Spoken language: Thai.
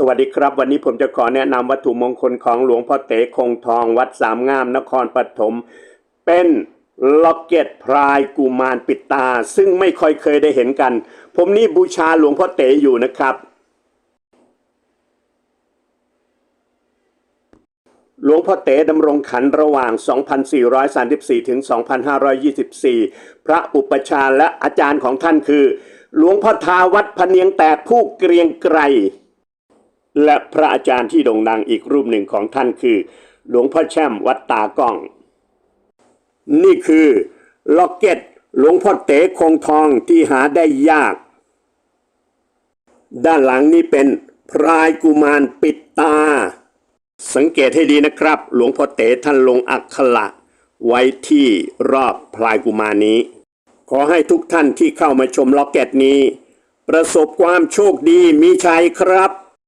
สวัสดีครับ วันนี้ผมจะขอแนะนำวัตถุมงคลของหลวงพ่อเต๋คงทองวัดสามงามนครปฐมเป็นล็อกเก็ตพรายกุมารปิดตา ซึ่งไม่ค่อยเคยได้เห็นกัน ผมนี่บูชาหลวงพ่อเต๋อยู่นะครับ หลวงพ่อเต๋ดำรงขันระหว่าง 2434 ถึง 2524 พระอุปชาและอาจารย์ของท่านคือ หลวงพ่อทาวัดพะเนียงแตกผู้เกรียงไกร และพระอาจารย์ที่โด่งดังอีกรูปหนึ่งของท่านคือ หลวงพ่อแช่มวัดตากล้อง นี่คือล็อกเก็ตหลวงพ่อเต๋คงทองที่หาได้ยาก ด้านหลังนี่เป็นพรายกุมารปิดตา สังเกตให้ดีนะครับ หลวงพ่อเต๋ท่านลงอักขระไว้ที่รอบพลายกุมารนี้ ขอให้ทุกท่านที่เข้ามาชมล็อกเก็ตนี้ ประสบความโชคดีมีชัยครับ